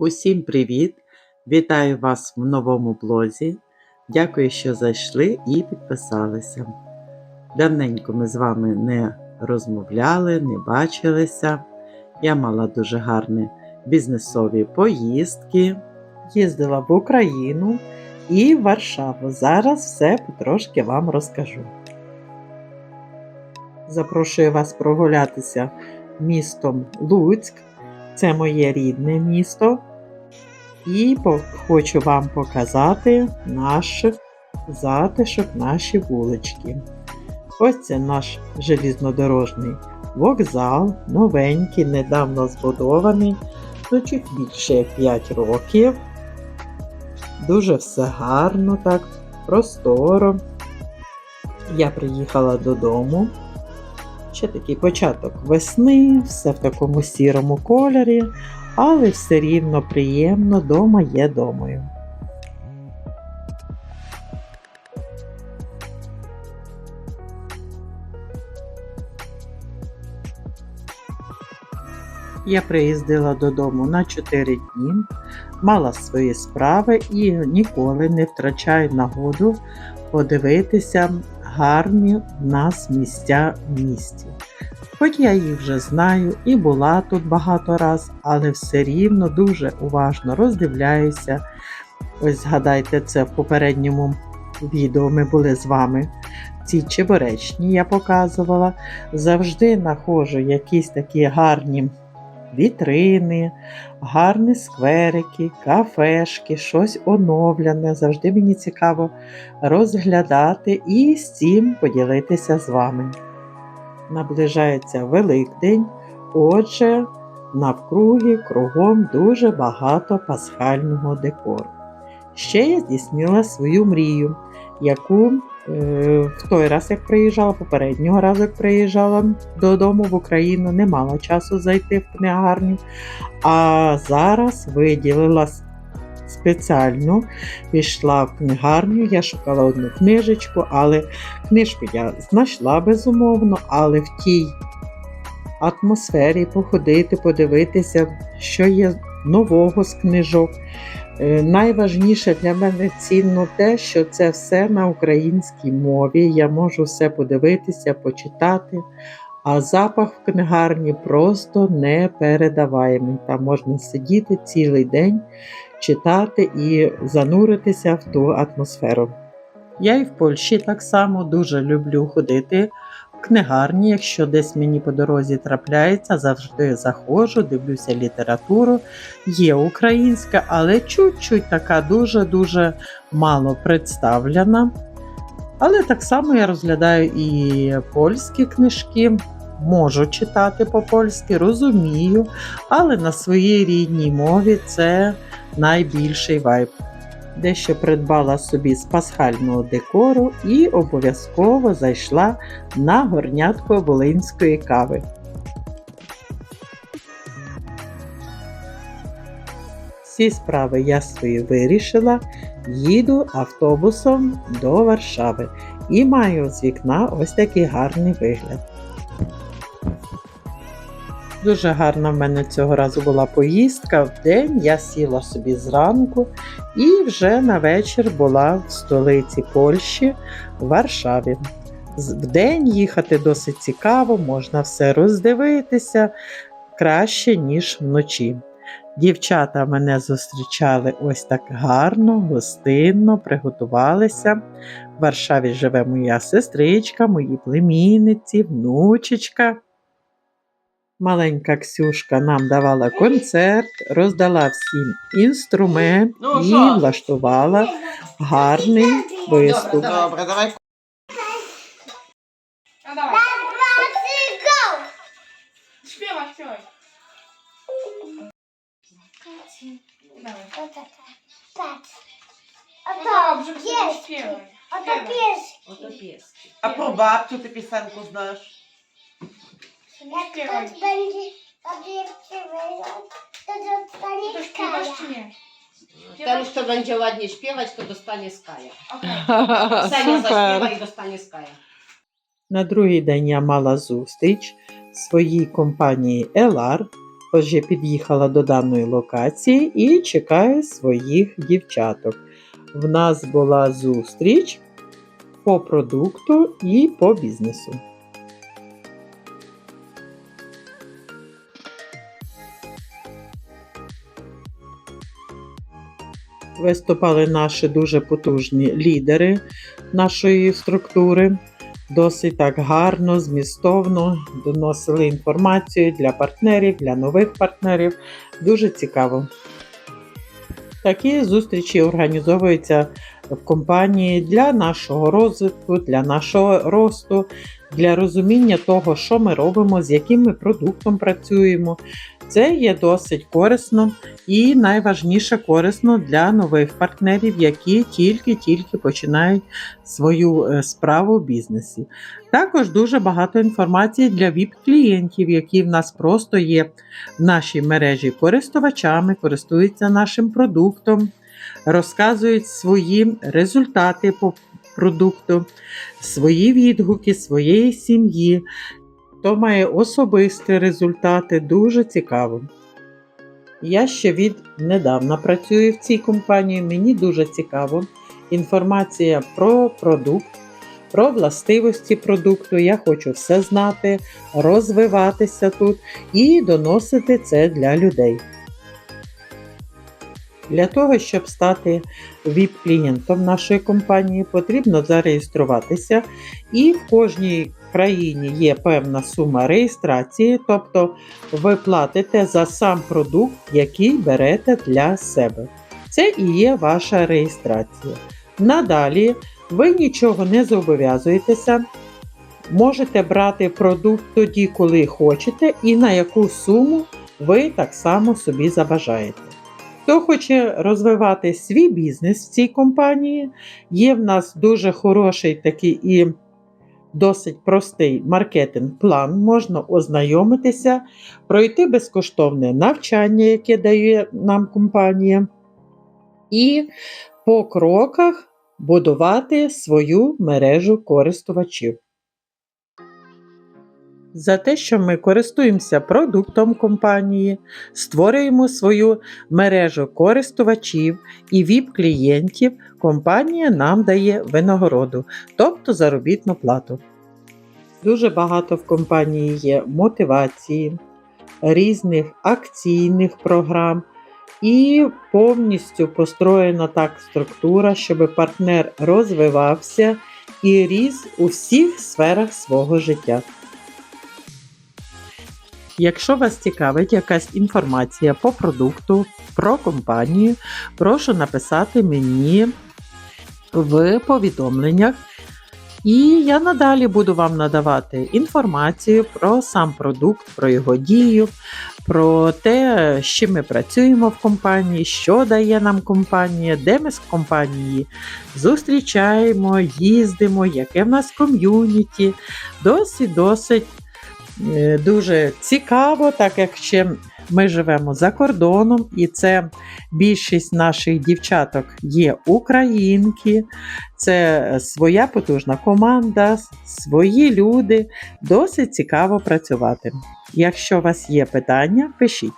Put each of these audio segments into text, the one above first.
Усім привіт! Вітаю вас в новому блозі. Дякую, що зайшли і підписалися. Давненько ми з вами не розмовляли, не бачилися. Я мала дуже гарні бізнесові поїздки, їздила в Україну і в Варшаву. Зараз все потрошки вам розкажу. Запрошую вас прогулятися містом Луцьк. Це моє рідне місто. І хочу вам показати наш затишок, наші вулички. Ось це наш желізнодорожний вокзал, новенький, недавно збудований, ну чуть більше 5 років. Дуже все гарно, так, просторо. Я приїхала додому. Ще такий початок весни, все в такому сірому кольорі, але все рівно приємно, дома є домою. Я приїздила додому на 4 дні, мала свої справи і ніколи не втрачаю нагоду подивитися гарні в нас місця в місті. Хоч я їх вже знаю і була тут багато раз, але все рівно дуже уважно роздивляюся. Ось згадайте, це в попередньому відео ми були з вами. Ці чебуречні я показувала. Завжди знаходжу якісь такі гарні вітрини, гарні скверики, кафешки, щось оновлене. Завжди мені цікаво розглядати і з цим поділитися з вами. Наближається Великдень, отже, навкруги кругом дуже багато пасхального декору. Ще я здійснила свою мрію, яку е, в той раз, як приїжджала, попереднього разу, як приїжджала додому в Україну, не мала часу зайти в книгарню. А зараз виділила спеціально, пішла в книгарню, я шукала одну книжечку, але книжку я знайшла безумовно, але в тій атмосфері походити, подивитися, що є нового з книжок. Е, Найважніше для мене цінно те, що це все на українській мові. Я можу все подивитися, почитати. А запах в книгарні просто непередаваємий. Там можна сидіти цілий день, читати і зануритися в ту атмосферу. Я і в Польщі так само дуже люблю ходити в книгарні. Якщо десь мені по дорозі трапляється, завжди заходжу, дивлюся літературу. Є українська, але чуть-чуть така дуже-дуже мало представлена. Але так само я розглядаю і польські книжки, можу читати по-польськи, розумію, але на своїй рідній мові це найбільший вайб. Дещо придбала собі з пасхального декору і обов'язково зайшла на горнятко волинської кави. Всі справи я свої вирішила, їду автобусом до Варшави і маю з вікна ось такий гарний вигляд. Дуже гарна в мене цього разу була поїздка. В день я сіла собі зранку і вже на вечір була в столиці Польщі в Варшаві. В день їхати досить цікаво, можна все роздивитися краще, ніж вночі. Дівчата мене зустрічали ось так гарно, гостинно, приготувалися. В Варшаві живе моя сестричка, мої племінниці, внучечка. Маленька Ксюшка нам давала концерт, роздала всім інструмент Ну, і влаштувала гарний виступ. Добре, давай. A про babciu ty piosenku znasz? Jak Śpiewaj. kot będzie odjewczywy, to dostanie To śpiewasz skaja. czy nie? Ten, kto będzie ładnie śpiewać, to dostanie skaja. Okej. Senia zaśpiewa i dostanie skaja. На другий день я мала зустріч в своїй компанії Елар Отже, під'їхала до даної локації і чекаю своїх дівчаток. В нас була зустріч по продукту і по бізнесу. Виступали наші дуже потужні лідери нашої структури. Досить так гарно, змістовно доносили інформацію для партнерів, для нових партнерів. Дуже цікаво. Такі зустрічі організовуються в компанії для нашого розвитку, для нашого росту, для розуміння того, що ми робимо, з яким ми продуктом працюємо. Це є досить корисно і найважніше корисно для нових партнерів, які тільки-тільки починають свою е, справу в бізнесі. Також дуже багато інформації для ВІП-клієнтів, які в нас просто є в нашій мережі користувачами, користуються нашим продуктом, розказують свої результати по продукту, свої відгуки своєї сім'ї. Хто має особисті результати, дуже цікаво. Я ще від недавна працюю в цій компанії, мені дуже цікаво. Інформація про продукт, про властивості продукту. Я хочу все знати, розвиватися тут і доносити це для людей. Для того, щоб стати ВІП-клієнтом нашої компанії, потрібно зареєструватися, і в кожній країні є певна сума реєстрації, тобто ви платите за сам продукт, який берете для себе. Це і є ваша реєстрація. Надалі ви нічого не зобов'язуєтеся. Можете брати продукт тоді, коли хочете, і на яку суму ви так само собі забажаєте. Хто хоче розвивати свій бізнес в цій компанії, є в нас дуже хороший такий і досить простий маркетинг-план. Можна ознайомитися, пройти безкоштовне навчання, яке дає нам компанія, і по кроках будувати свою мережу користувачів. За те, що ми користуємося продуктом компанії, створюємо свою мережу користувачів і ВІП-клієнтів, компанія нам дає винагороду, тобто заробітну плату. Дуже багато в компанії є мотивації, різних акційних програм, і повністю построєна так структура, щоб партнер розвивався і ріс у всіх сферах свого життя. Якщо вас цікавить якась інформація по продукту, про компанію, прошу написати мені в повідомленнях. І я надалі буду вам надавати інформацію про сам продукт, про його дію, про те, з чим ми працюємо в компанії, що дає нам компанія, де ми з компанії зустрічаємо, їздимо, яке в нас ком'юніті. Досить досить Е, дуже цікаво, так як ще ми живемо за кордоном, і це більшість наших дівчаток є українки, це своя потужна команда, свої люди. Досить цікаво працювати. Якщо у вас є питання, пишіть.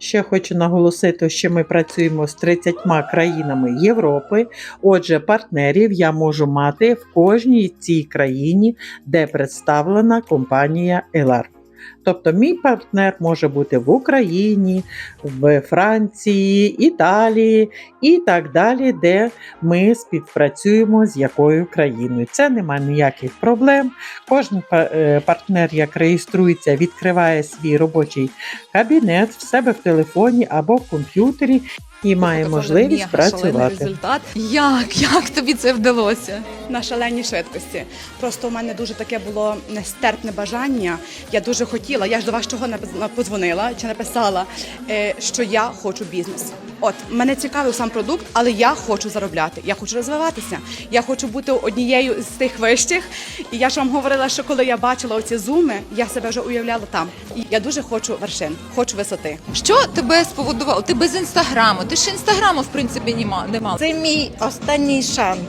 Ще хочу наголосити, що ми працюємо з 30 країнами Європи. Отже, партнерів я можу мати в кожній цій країні, де представлена компанія Елар. Тобто, мій партнер може бути в Україні, в Франції, Італії і так далі, де ми співпрацюємо з якою країною. Це немає ніяких проблем. Кожен е, партнер, як реєструється, відкриває свій робочий кабінет в себе в телефоні або в комп'ютері і має можливість працювати. результат. Як? Як тобі це вдалося? на шаленій швидкості. Просто у мене дуже таке було нестерпне бажання. Я дуже хотіла. Я ж до вас чого напис- подзвонила чи написала, е, що я хочу бізнес. От мене цікавив сам продукт, але я хочу заробляти. Я хочу розвиватися. Я хочу бути однією з тих вищих. І я ж вам говорила, що коли я бачила оці зуми, я себе вже уявляла там. І я дуже хочу вершин, хочу висоти. Що тебе спровокувало? Ти без інстаграму, Ти ж інстаграму, в принципі, нема. нема. Це мій останній шанс.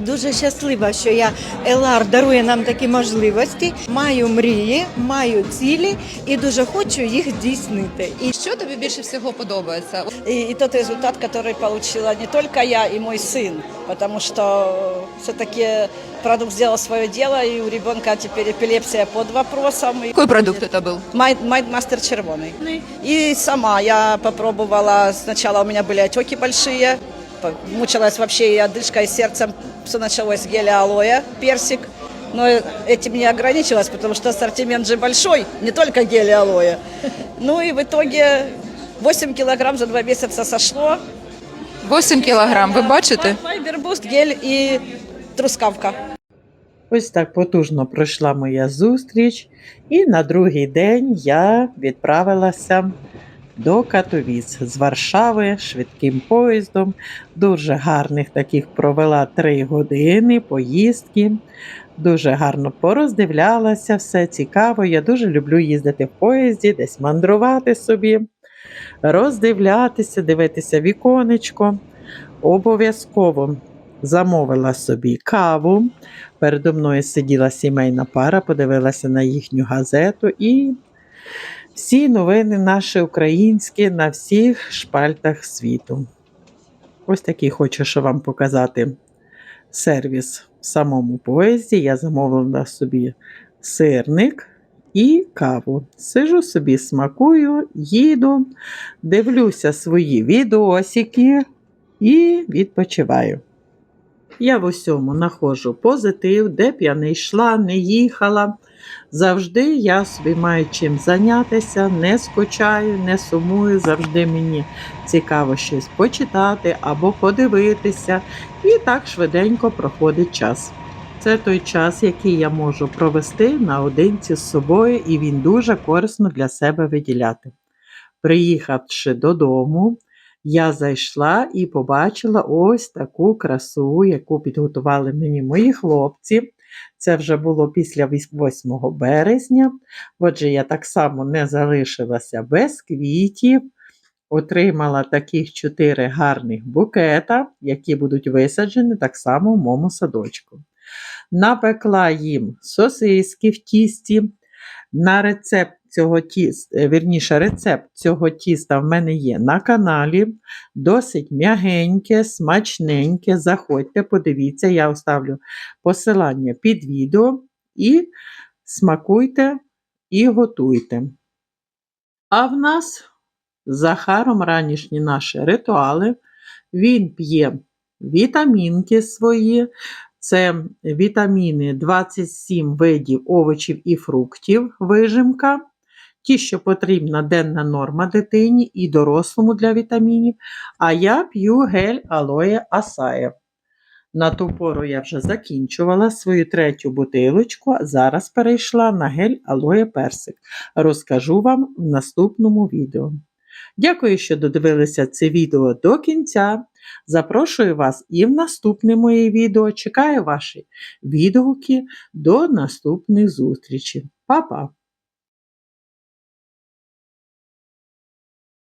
Дуже щаслива, що я Елар дарує нам такі можливості. Маю мрії, маю цілі і дуже хочу їх здійснити. І, Що тобі більше всього подобається? И, и тот результат, который получила не только я и мой сын, потому что все-таки продукт сделал свое дело, и у ребенка теперь эпилепсия под вопросом. Який продукт був? Майд- Майдмастер червоный. И сама я попробовала, сначала у меня были отеки большие, мучилась вообще и одышка, и сердцем, все началось с геля алоэ, персик. Но этим не ограничилась, потому что ассортимент же большой, не только гель и алоэ. Ну и в итоге 8 килограмм за два месяца сошло. 8 кілограм, ви бачите? Файбербуст, гель и трускавка. Ось так потужно пройшла моя зустріч, і на другий день я відправилася до Катовіц з Варшави швидким поїздом. Дуже гарних таких провела три години поїздки. Дуже гарно пороздивлялася, все цікаво. Я дуже люблю їздити в поїзді, десь мандрувати собі, роздивлятися, дивитися віконечко. Обов'язково замовила собі каву. Передо мною сиділа сімейна пара, подивилася на їхню газету і всі новини наші українські на всіх шпальтах світу. Ось такий хочу що вам показати сервіс в самому поїзді. Я замовила собі сирник і каву. Сижу собі, смакую, їду, дивлюся свої відосики і відпочиваю. Я в усьому знаходжу позитив, де б я не йшла, не їхала. Завжди я собі маю чим зайнятися, не скучаю, не сумую. Завжди мені цікаво щось почитати або подивитися. І так швиденько проходить час. Це той час, який я можу провести наодинці з собою, і він дуже корисно для себе виділяти. Приїхавши додому, я зайшла і побачила ось таку красу, яку підготували мені мої хлопці. Це вже було після 8 березня. Отже, я так само не залишилася без квітів. Отримала таких чотири гарних букета, які будуть висаджені так само в моєму садочку. Напекла їм сосиски в тісті. На рецепт цього тіста, вірніше, рецепт цього тіста в мене є на каналі. Досить м'ягеньке, смачненьке. Заходьте, подивіться, я оставлю посилання під відео і смакуйте і готуйте. А в нас з Захаром ранішні наші ритуали. Він п'є вітамінки свої. Це вітаміни 27 видів овочів і фруктів, вижимка. Ті, що потрібна денна норма дитині і дорослому для вітамінів. А я п'ю гель алоє асає. На ту пору я вже закінчувала свою третю бутилочку, зараз перейшла на гель алоє персик. Розкажу вам в наступному відео. Дякую, що додивилися це відео до кінця. Запрошую вас і в наступне моє відео. Чекаю ваші відгуки до наступних зустрічей. Па-па!